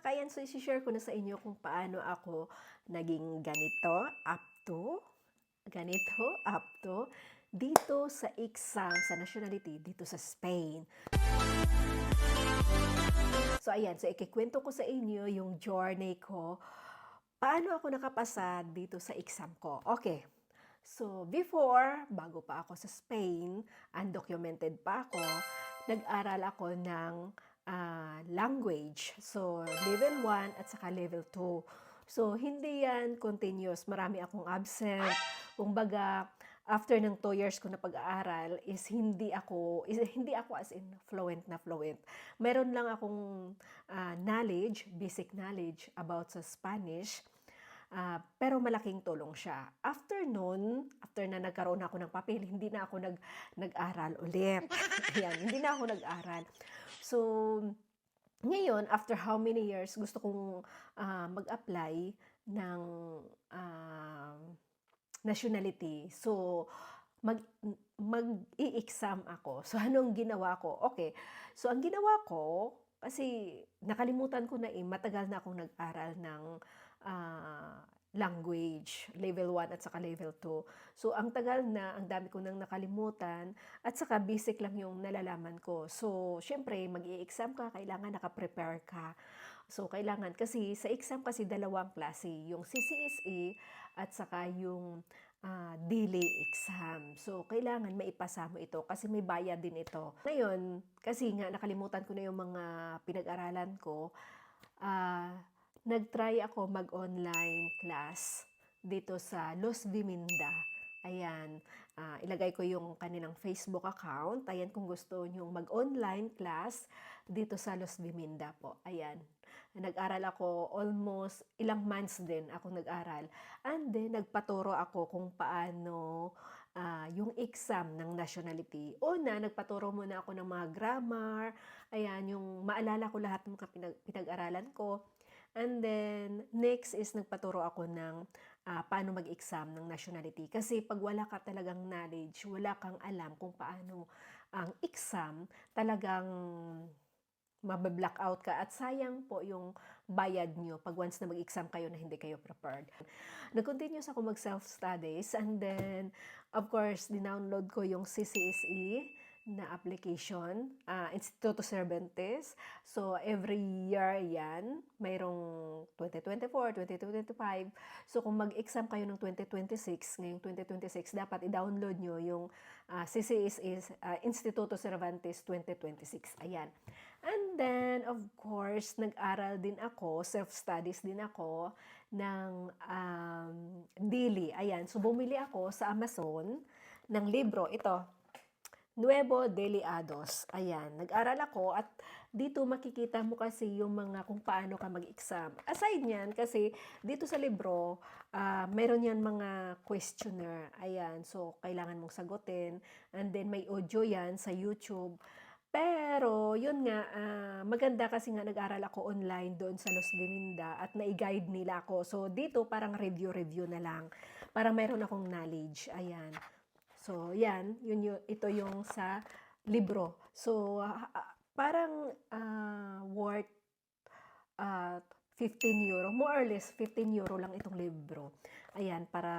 Kaya so isi-share ko na sa inyo kung paano ako naging ganito up to, ganito up to, dito sa exam sa nationality dito sa Spain. So ayan, so ikikwento ko sa inyo yung journey ko. Paano ako nakapasa dito sa exam ko? Okay. So before, bago pa ako sa Spain, undocumented pa ako, nag-aral ako ng ah, language. So level 1 at saka level 2. So hindi yan continuous. Marami akong absent. Kumbaga, after ng 2 years ko na pag-aaral is hindi ako is, hindi ako as in fluent na fluent. Meron lang akong ah, knowledge, basic knowledge about sa Spanish. Ah, pero malaking tulong siya. After nun, after na nagkaroon ako ng papel, hindi na ako nag nag-aral ulit. Ayan, hindi na ako nag-aral. So, ngayon, after how many years, gusto kong ah, mag-apply ng ah, nationality. So, mag mag-i-exam ako. So, anong ginawa ko? Okay. So, ang ginawa ko, kasi nakalimutan ko na eh, matagal na akong nag-aral ng ah, language, level 1 at saka level 2. So, ang tagal na, ang dami ko nang nakalimutan, at saka basic lang yung nalalaman ko. So, syempre, mag-i-exam ka, kailangan nakaprepare ka. So, kailangan, kasi sa exam kasi dalawang klase, yung CCSE at saka yung ah, daily exam. So, kailangan maipasa mo ito kasi may bayad din ito. Ngayon, kasi nga nakalimutan ko na yung mga pinag-aralan ko, ah, nag-try ako mag-online class dito sa Los Viminda. Ayan, ah, ilagay ko yung kanilang Facebook account. Ayan, kung gusto nyo mag-online class dito sa Los Viminda po. Ayan, nag-aral ako almost ilang months din ako nag-aral. And then, nagpaturo ako kung paano ah, yung exam ng nationality. Una, nagpaturo muna ako ng mga grammar. Ayan, yung maalala ko lahat ng pinag- pinag-aralan ko. And then, next is nagpaturo ako ng ah, paano mag-exam ng nationality. Kasi pag wala ka talagang knowledge, wala kang alam kung paano ang exam, talagang mabablock out ka at sayang po yung bayad nyo pag once na mag-exam kayo na hindi kayo prepared. Nag-continuous ako mag-self-studies and then, of course, dinownload ko yung CCSE na application, ah, Instituto Cervantes. So, every year yan, mayroong 2024, 2025. So, kung mag-exam kayo ng 2026, ngayong 2026, dapat i-download nyo yung ah, CCSE, ah, Instituto Cervantes 2026. Ayan. And then, of course, nag-aral din ako, self-studies din ako ng um, daily. Ayan, so bumili ako sa Amazon ng libro. Ito, Nuevo Deliados. Ayan, nag-aral ako at dito makikita mo kasi yung mga kung paano ka mag-exam. Aside niyan, kasi dito sa libro, ah, meron yan mga questionnaire. Ayan, so kailangan mong sagutin. And then may audio yan sa YouTube. Pero, yun nga, ah, maganda kasi nga nag-aral ako online doon sa Los Viminda at nai-guide nila ako. So, dito parang review-review na lang. Para meron akong knowledge. Ayan. So, yan. Yun, yun, ito yung sa libro. So, ah, parang ah, worth ah, 15 euro. More or less, 15 euro lang itong libro. Ayan, para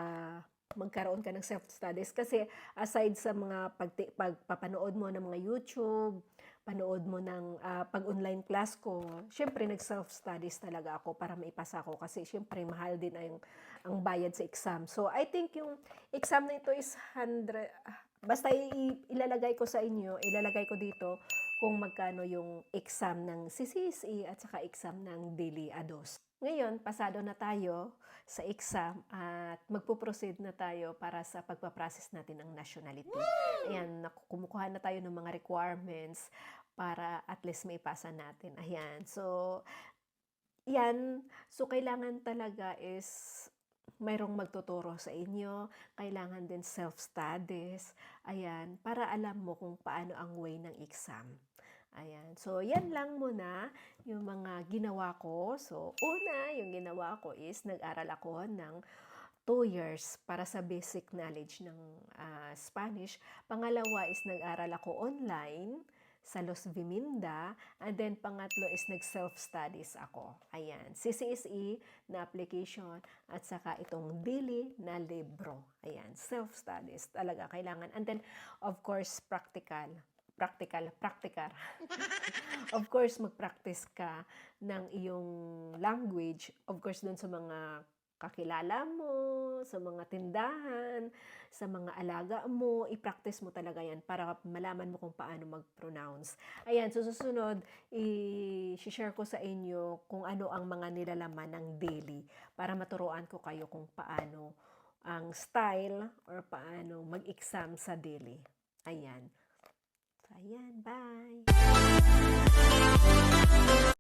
magkaroon ka ng self-studies. Kasi aside sa mga pagpapanood mo ng mga YouTube, panood mo ng ah, pag-online class ko, syempre nag-self-studies talaga ako para maipasa ko kasi syempre mahal din ang, ang bayad sa exam. So I think yung exam na ito is 100, ah, basta ilalagay ko sa inyo, ilalagay ko dito kung magkano yung exam ng CCSE at saka exam ng Daily Ados. Ngayon, pasado na tayo sa exam at magpo-proceed na tayo para sa pagpaprocess natin ng nationality. Ayan, kumukuha na tayo ng mga requirements para at least maipasa natin. Ayan, so, yan. So, kailangan talaga is mayroong magtuturo sa inyo. Kailangan din self-studies. Ayan, para alam mo kung paano ang way ng exam. Ayan. So, yan lang muna yung mga ginawa ko. So, una, yung ginawa ko is nag-aral ako ng 2 years para sa basic knowledge ng ah, Spanish. Pangalawa is nag-aral ako online sa Los Viminda. And then, pangatlo is nag-self-studies ako. Ayan, CCSE na application at saka itong Dili na libro. Ayan, self-studies talaga kailangan. And then, of course, practical. Practical, practical. of course, mag-practice ka ng iyong language. Of course, dun sa mga kakilala mo, sa mga tindahan, sa mga alaga mo, i-practice mo talaga yan para malaman mo kung paano mag-pronounce. Ayan, so susunod, i-share ko sa inyo kung ano ang mga nilalaman ng daily para maturuan ko kayo kung paano ang style or paano mag-exam sa daily. Ayan. So, ayan, bye!